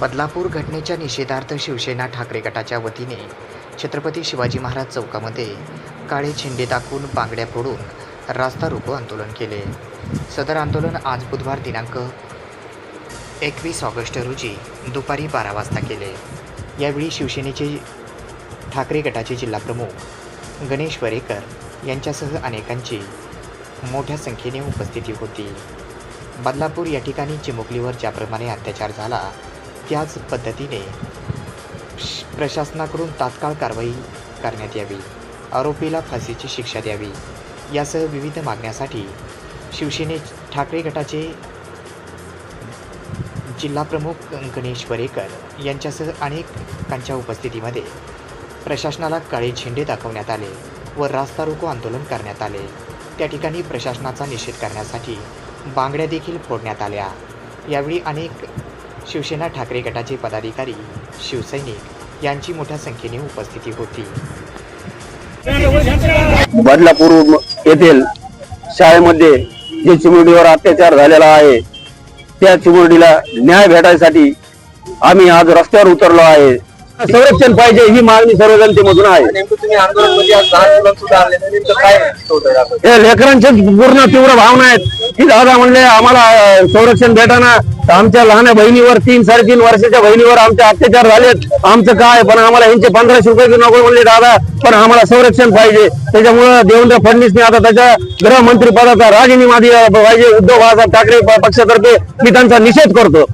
बदलापूर घटनेच्या निषेधार्थ शिवसेना ठाकरे गटाच्या वतीने छत्रपती शिवाजी महाराज चौकामध्ये काळे झेंडे दाखवून बांगड्या फोडून रास्ता रोको आंदोलन केले. सदर आंदोलन आज बुधवार दिनांक एकवीस ऑगस्ट रोजी दुपारी बारा वाजता केले. यावेळी शिवसेनेचे ठाकरे गटाचे जिल्हाप्रमुख गणेश वरेकर यांच्यासह अनेकांची मोठ्या संख्येने उपस्थिती होती. बदलापूर या ठिकाणी चिमुकलीवर ज्याप्रमाणे अत्याचार झाला त्याच पद्धतीने श- प्रशासनाकडून तात्काळ कारवाई करण्यात यावी. आरोपीला फाशीची शिक्षा द्यावी. यासह विविध मागण्यासाठी शिवसेने ठाकरे गटाचे जिल्हाप्रमुख गणेश वरेकर यांच्यासह अनेकांच्या उपस्थितीमध्ये प्रशासनाला काळे झेंडे दाखवण्यात आले व रास्ता रोको आंदोलन करण्यात आले. त्या ठिकाणी प्रशासनाचा निषेध करण्यासाठी बांगड्या देखील फोडण्यात आल्या. यावेळी अनेक शिवसेना ठाकरे गटाचे पदाधिकारी शिवसैनिक यांची मोठ्या संख्येने उपस्थिती होती. बदलापूर येथील शाळेमध्ये जे चिमुरडीवर अत्याचार झालेला आहे त्या चिमुरडीला न्याय भेटायसाठी आम्ही आज रस्त्यावर उतरलो आहे. संरक्षण पाहिजे ही मागणी सर्व जनतेमधून आहे? हे लेकरांचे पूर्ण तीव्र भावना आहेत. की दादा म्हणले आम्हाला संरक्षण भेटाना आमच्या लहान बहिणीवर तीन साडेतीन वर्षाच्या बहिणीवर आमचे अत्याचार झालेत. आमचं काय? पण आम्हाला यांचे पंधराशे रुपये नको म्हणले दादा पण आम्हाला संरक्षण पाहिजे. त्याच्यामुळे देवेंद्र फडणवीसने आता त्याच्या गृहमंत्री पदाचा राजीनामा दिला पाहिजे. उद्धव बाळासाहेब ठाकरे पक्षातर्फे मी त्यांचा निषेध करतो.